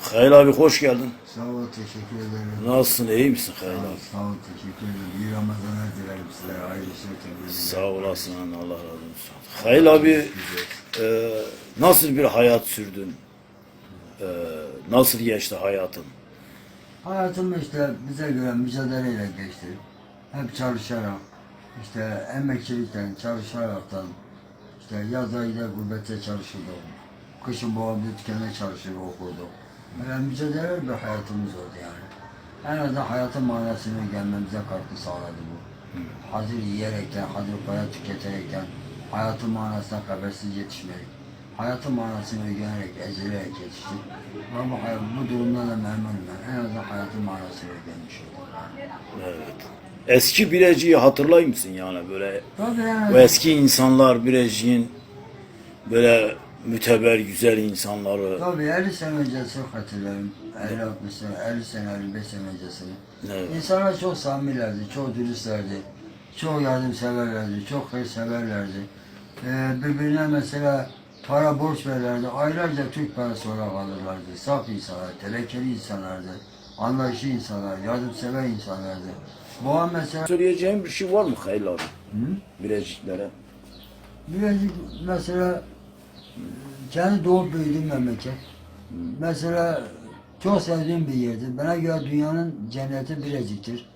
Hayır abi hoş geldin. Sağ ol, teşekkür ederim. Nasılsın iyi misin ol, abi? sağ ol, teşekkür ederim. İyi Ramazanlar dilerim size. İşler tebrik. Sağ olasın Allah razı olsun. Hayır abi e, nasıl bir hayat sürdün? E, nasıl geçti hayatın? Hayatım işte bize göre mücadeleyle geçti. Hep çalışarak, işte emekçilikten, çalışaraktan, işte yaz ayında gurbette çalışırdık. Kışın babam dükkanda çalışır okurduk. Böyle mücadele bir hayatımız oldu yani. En azından hayatın manasını gelmemize katkı sağladı bu. Hazır yiyerekten, hazır para tüketerekten, hayatın manasına habersiz yetişmedik. Hayatın manasını öğrenerek, ezilerek yetiştik. Ama bu, bu durumdan da memnunum ben. En azından hayatın manasını öğrenmiş oldum. Evet. Eski Birecik'i hatırlay mısın yani böyle Tabii yani. o eski insanlar Birecik'in böyle müteber güzel insanları Tabii 50 sene öncesi hatırlarım. 50 60 sene, 50 sene, 55 sene öncesini. Evet. İnsanlar çok samimilerdi, çok dürüstlerdi, çok yardımseverlerdi, çok hayırseverlerdi. Ee, birbirine mesela para borç verirlerdi, aylarca Türk parası olarak alırlardı. Saf insanlar, telekeli insanlardı, anlayışlı insanlar, yardımsever insanlardı. Bu an mesela... söyleyeceğim bir şey var mı Hayır abi? Hı? Bireciklere. Birazcık mesela kendi doğup büyüdüğüm memleket. Mesela çok sevdiğim bir yerdir. Bana göre dünyanın cenneti Birecik'tir.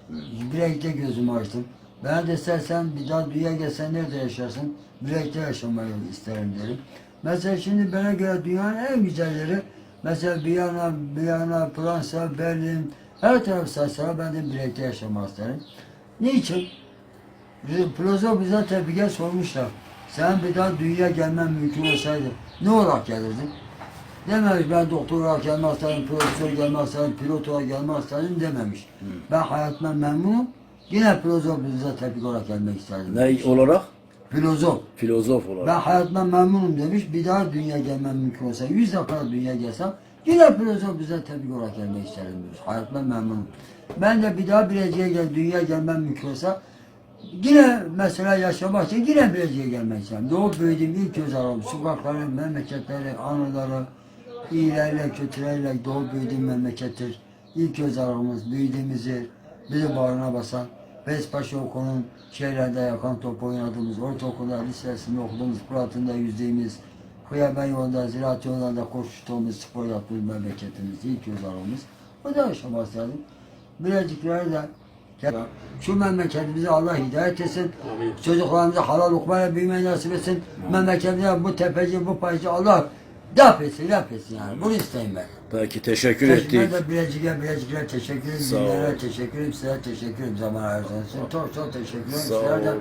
Birecik'te gözümü açtım. Bana desersen bir daha dünya gelsen nerede yaşarsın? Birecik'te yaşamayı isterim derim. Mesela şimdi bana göre dünyanın en güzel yeri mesela Viyana, Viyana, Fransa, Berlin her taraf saysalar ben de Birecik'te yaşamak isterim. Niçin? Filozof bize tepkige sormuşlar. Sen bir daha dünya gelmen mümkün olsaydı ne olarak gelirdin? Dememiş ben doktor olarak gelmek istedim, profesör gelmek istedim, pilot olarak gelmek istedim dememiş. Ben hayatımdan memnunum. Yine filozof bize tepkik olarak gelmek isterdim. Ne olarak? Filozof. Filozof olarak. Ben hayatımdan memnunum demiş. Bir daha dünya gelmem mümkün olsa, yüz defa dünya gelsem yine filozof bize tepkik olarak gelmek isterim demiş. Hayatımdan memnunum. Ben de bir daha Bilecik'e gel, dünya gelmem mümkün olsa Yine mesela yaşamak için yine Bilecik'e gelmek. Doğup büyüdüğüm ilk göz ağrım, sokakları, memleketleri, anıları, iyilerle, kötülerle doğup büyüdüğüm memlekettir. İlk göz ağrımız, büyüdüğümüz yer, bizi bağrına basan, Bespaşa okulunun şeylerde yakan top oynadığımız, ortaokulda, lisesinde okuduğumuz, Fırat'ında yüzdüğümüz, Kıyamen yolunda, ziraat yollarında koştuğumuz, spor yaptığımız memleketimiz, ilk göz ağrımız. O da yaşamak istedim. Bilecikleri de şu memleketimize Allah hidayet etsin. Çocuklarımıza halal lokmayla büyümeyi nasip etsin. Memleketimize bu tepeci, bu paycı Allah daf etsin, daf etsin yani. Bunu isteyim ben. Peki teşekkür ettik. ederim Bilecik'e, Bilecik'e teşekkür ederim. Sağ. Dinlere teşekkür ederim. Size teşekkür ederim zaman ayırdığınız için. Çok çok teşekkür ederim. Sağ Sizler de ol.